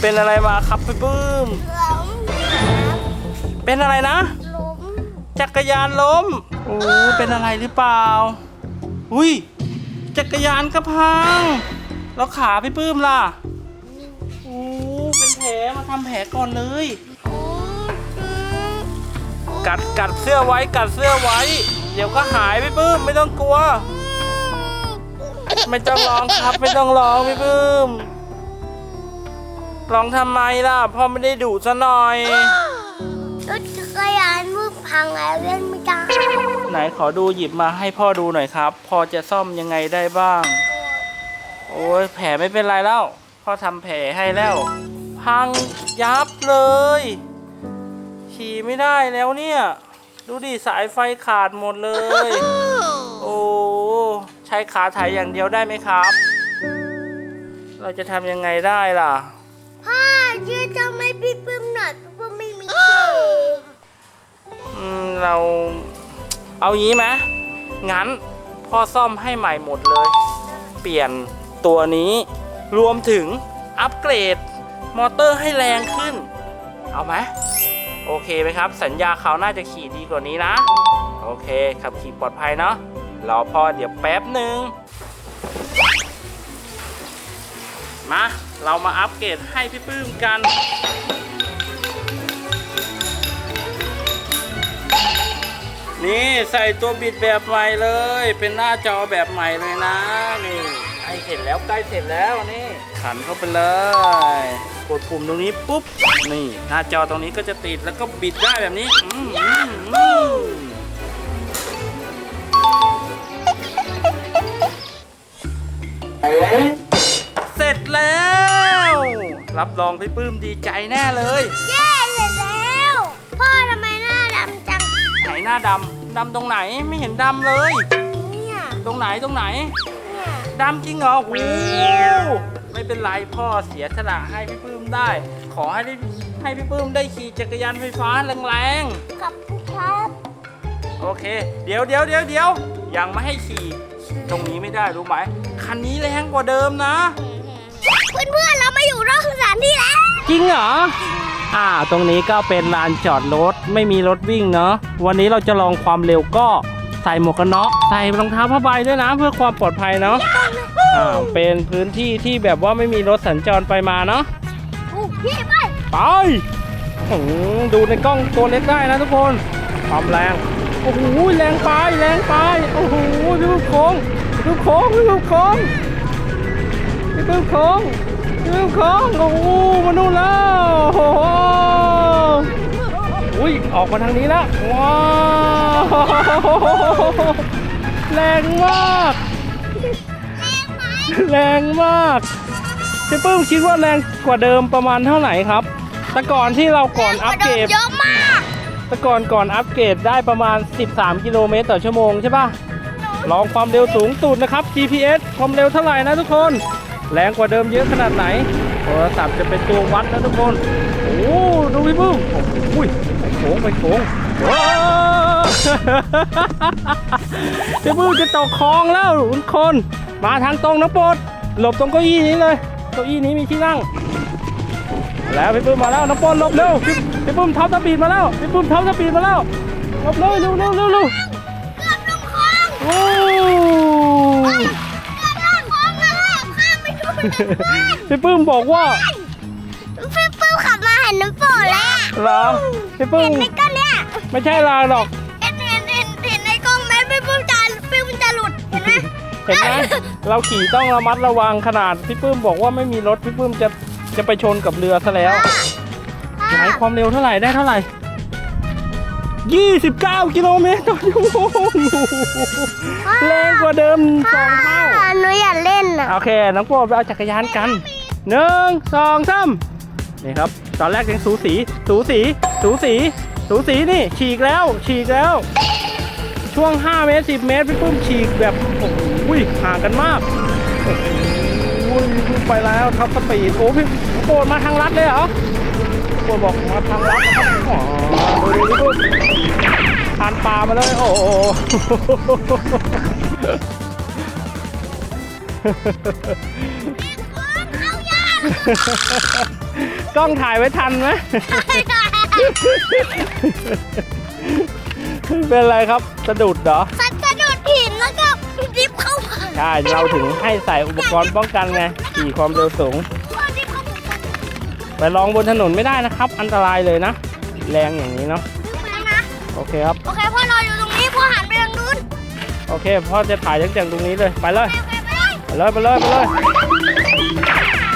เป็นอะไรมาครับพี่ปื้มล้มเป็นอะไรนะล้มจักรยานล้ม โอ้ เป็นอะไรหรือเปล่า อุ้ย จักรยานก็พัง แล้วขาพี่ปื้มล่ะ โอ้ เป็นแผลมาทำแผลก่อนเลย กัดกัดเสื้อไว้ กัดเสื้อไว้ เดี๋ยวก็หายพี่ปื้มไม่ต้องกลัว ไม่ต้องร้องครับ ไม่ต้องร้องพี่ปื้มร้องทำไมล่ะพ่อไม่ได้ดุซะหน่อย รถจักรยานมือพังแล้วเล่นไม่ได้ไหนขอดูหยิบมาให้พ่อดูหน่อยครับ พอจะซ่อมยังไงได้บ้าง โอ้ยแผลไม่เป็นไรแล้ว พ่อทำแผลให้แล้ว พังยับเลย ขี่ไม่ได้แล้วเนี่ย ดูดิสายไฟขาดหมดเลย โอ้ ใช้ขาไถ่ายอย่างเดียวได้ไหมครับ เราจะทำยังไงได้ล่ะ พ่อช่วยทำให้พี่ปื้มหน่อยพี่ปื้มไม่มีขี่อืมเราเอางี้ไหมงั้นพ่อซ่อมให้ใหม่หมดเลย เปลี่ยนตัวนี้ รวมถึงอัปเกรด มอเตอร์ให้แรงขึ้น เอาไหมโอเคไหมครับ สัญญาเขาวหน่าจะขี่ดีกว่านี้นะ โอเค ขับขี่ปลอดภัยเนาะ รอพ่อเดี๋ยวแป๊บหนึ่งมา เรามาอัปเกรดให้พี่ปื้มกัน นี่ใส่ตัวบิดแบบใหม่เลย เป็นหน้าจอแบบใหม่เลยนะ นี่ใกล้เสร็จแล้วใกล้เสร็จแล้วนี่ ขันเข้าไปเลย กดปุ่มตรงนี้ปุ๊บ นี่ หน้าจอตรงนี้ก็จะติดแล้วก็บิดได้แบบนี้ อืม เสร็จแล้ว รับรองพี่ปื้มดีใจแน่เลย เย้เสร็จแล้ว พ่อทำไมหน้าดำจัง ไหนหน้าดำ ดำตรงไหนไม่เห็นดำเลย เนี่ยตรงไหนตรงไหน เนี่ยดำจริงเหรอโอ้โหไม่เป็นไรพ่อเสียสละให้พี่ปื้มได้ ขอให้ได้ให้พี่ปื้มได้ขี่จักรยานไฟฟ้าแรงขอบคุณครับๆ โอเค เดี๋ยวเดี๋ยวเดี๋ยวเดี๋ยวยังไม่ให้ขี่ ตรงนี้ไม่ได้รู้ไหม คันนี้แรงกว่าเดิมนะ เพื่อนๆเรามาอยู่นอกสถานที่แล้ว จริงเหรอ อ่า ตรงนี้ก็เป็นลานจอดรถไม่มีรถวิ่งเนาะ วันนี้เราจะลองความเร็วก็ใส่หมวกกันน็อกใส่รองเท้าผ้าใบด้วยนะเพื่อความปลอดภัยเนาะ อ่า เป็นพื้นที่ที่แบบว่าไม่มีรถสัญจรไปมาเนาะ โอ้พี่ไปไปโอ้โหดูในกล้องตัวเล็กได้นะทุกคนความแรง โอ้โห แรงไป แรงไป โอ้โหพี่ลูกโค้ง พี่ลูกโค้งพี่ลูกโค้งพี่ลูกโค้งพี่ลูกโค้งโอ้โหมานู่นแล้วโอ้โหอุ้ยออกมาทางนี้แล้วว้าวแรงมากแรงมากพี่ปื้มคิดว่าแรงกว่าเดิมประมาณเท่าไหร่ครับ แต่ก่อนที่เราก่อนอัปเกรดเยอะมาก แต่ก่อนก่อนอัปเกรดได้ประมาณ 13 กิโลเมตรต่อชั่วโมงใช่ปะ ลองความเร็วสูงสุดนะครับ GPS ความเร็วเท่าไหร่นะทุกคน แรงกว่าเดิมเยอะขนาดไหน โทรศัพท์จะเป็นตัววัดนะทุกคน โอ้ดูพี่ปื้มโอ้โหไปโค้งไปโค้งว้าวพี่ปื้มจะตกคลองแล้วทุกคน มาทางตรงนะโปรดหลบตรงเก้าอี้นี้เลย เก้าอี้นี้มีที่นั่ง แล้วพี่ปื้มมาแล้วน้องปอนหลบเร็วพี่ปื้มท็อปสปีดมาแล้วพี่ปื้มท็อปสปีดมาแล้วหลบเร็วเร็วเร็วเร็ว พี่ปื้มบอกว่าพี่ปื้มขับมาเห็นน้ำฝนแล้วเหรอพี่ปื้เห็มนไหมก็เนี่ยไม่ใช่ลาหรอกเห็นเห็นเห็นเห็นในกล้องไหมพี่ปื้มจะพี่ปื้มจะหลุดเห็นไหมเห็นไหมเราขี่ต้องระมัดระวังขนาดพี่ปื้มบอกว่าไม่มีรถพี่ปื้มจะจะไปชนกับเรือซะแล้วไหนความเร็วเท่าไหร่ได้เท่าไหร่29 กิโลเมตรต่อชั่วโมงแรงกว่าเดิมสองเท่าหนูอยากเล่น อะโอเค น้องโปรดไปเอาจักรยานกันหนึ่งสองสามนี่ครับ ตอนแรกยังสูสี สูสี สูสี สูสีนี่ ฉีกแล้ว ฉีกแล้ว ช่วง 5 เมตร 10 เมตร พี่ปุ้มฉีกแบบโอ้โหห่างกันมากโอ้โหพี่ปุ้มไปแล้วท็อปสปีดโอ้พี่โปรดมาทางลัดเลยเหรอโปรดบอกมาทางลัดครับอ๋อดูดิพี่ปุ้มทานปลามาเลยโอ้โห กกล้องถ่ายไว้ทันไหมเป็นไรครับสะดุดเหรอสัตว์กระโดดหินแล้วก็ดิฟเข้ามาใช่เราถึงให้ใส่อุปกรณ์ป้องกันไงขี่ความเร็วสูงดิฟเข้ามาไปลองบนถนนไม่ได้นะครับ อันตรายเลยนะ แรงอย่างนี้เนาะแล้วนะ โอเคครับ โอเคพ่อรออยู่ตรงนี้พ่อหันไปทางนู้นโอเคพ่อจะถ่ายตั้งแต่ตรงนี้เลยไปเลยโอ เคไปเลยไปเลยไปเลย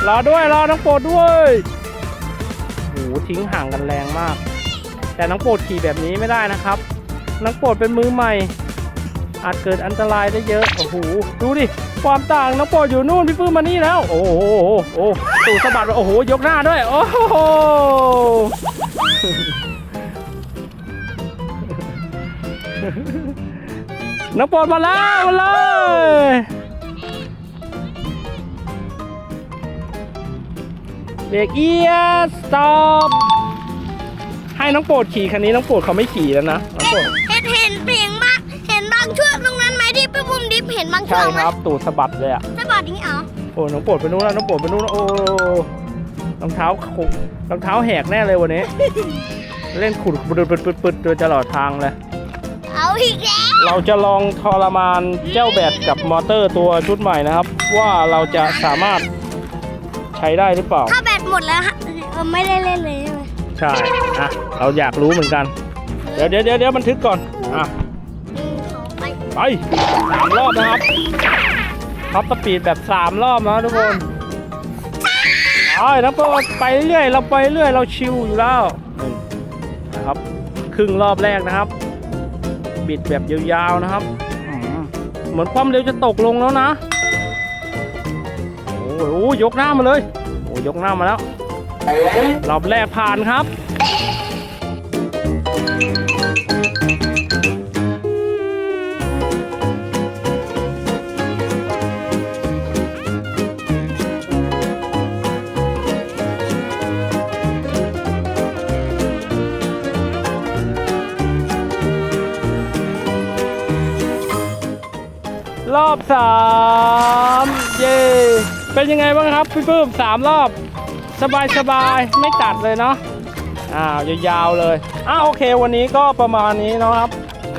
รอด้วยรอน้องโปรดด้วยโหทิ้งห่างกันแรงมาก แต่น้องโปรดขี่แบบนี้ไม่ได้นะครับ น้องโปรดเป็นมือใหม่ อาจเกิดอันตรายได้เยอะโอ้โหดูดิความต่างน้องโปรดอยู่นู่นพี่ปื้มมานี่แล้ว โอ้โหโอ้โหตู่สะบัดโอ้โหยกหน้าด้วย โอ้โหน้องโปรดมาแล้วมาเลย เบรกเอียสต็อปให้น้องโปรดขี่คันนี้น้องโปรดเขาไม่ขี่แล้วนะน้องโปรดเห็นเห็นเพียงมากเห็นบางช่วงตรงนั้นไหมที่พี่บุ้มดิฟเห็นบางช่ใช่วงไหมครับตูดสะบัดเลยอะถ้าบอกอย่างนี้เหรอโอ้น้องโปรดไปนู้นแล้วน้องโปรดไปนู้นแล้วโอ้รองเท้าขุรองเท้าแหกแน่เลยวันนี้ เล่นขุดปึดปึดปึดปึดโดยตลอดทางเลย เอาอีกแล้วเราจะลองทรมานเจ้าแบตกับมอเตอร์ตัวชุดใหม่นะครับ ว่าเราจะสามารถใช้ได้หรือเปล่า ถ้าแบ หมดแล้วฮะเออไม่ได้เล่นเลยใช่ไหมใช่ อะ เราอยากรู้เหมือนกัน เดี๋ยวเดี๋ยวเดี๋ยวเดี๋ยวบันทึกก่อน อะหนึ่งสองไปไปสามรอบนะครับท็อปสปีดแบบสามรอบนะทุกคนไอ้น้ำโปรดไปเรื่อย เราไปเรื่อย เราชิวอยู่แล้วหนึ่งนะครับ ครึ่งรอบแรกนะครับ บิดแบบยาวๆนะครับอืมเหมือนความเร็วจะตกลงแล้วนะ โอ้โหยกหน้ามาเลยโอ้ ยกหน้ามาแล้ว รอบแรกผ่านครับ รอบสามเย่ เป็นยังไงบ้างครับพี่ปื้มสามรอบ สบายสบายไม่ตัดเลยเนาะอ้าวยาวๆเลยอ้าวโอเค วันนี้ก็ประมาณนี้นะครับ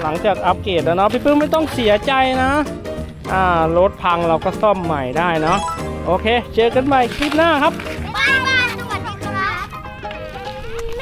หลังจากอัปเกรดแล้วเนาะพี่ปื้มไม่ต้องเสียใจนะอ่ารถพังเราก็ซ่อมใหม่ได้เนาะโอเค เจอกันใหม่คลิปหน้าครับ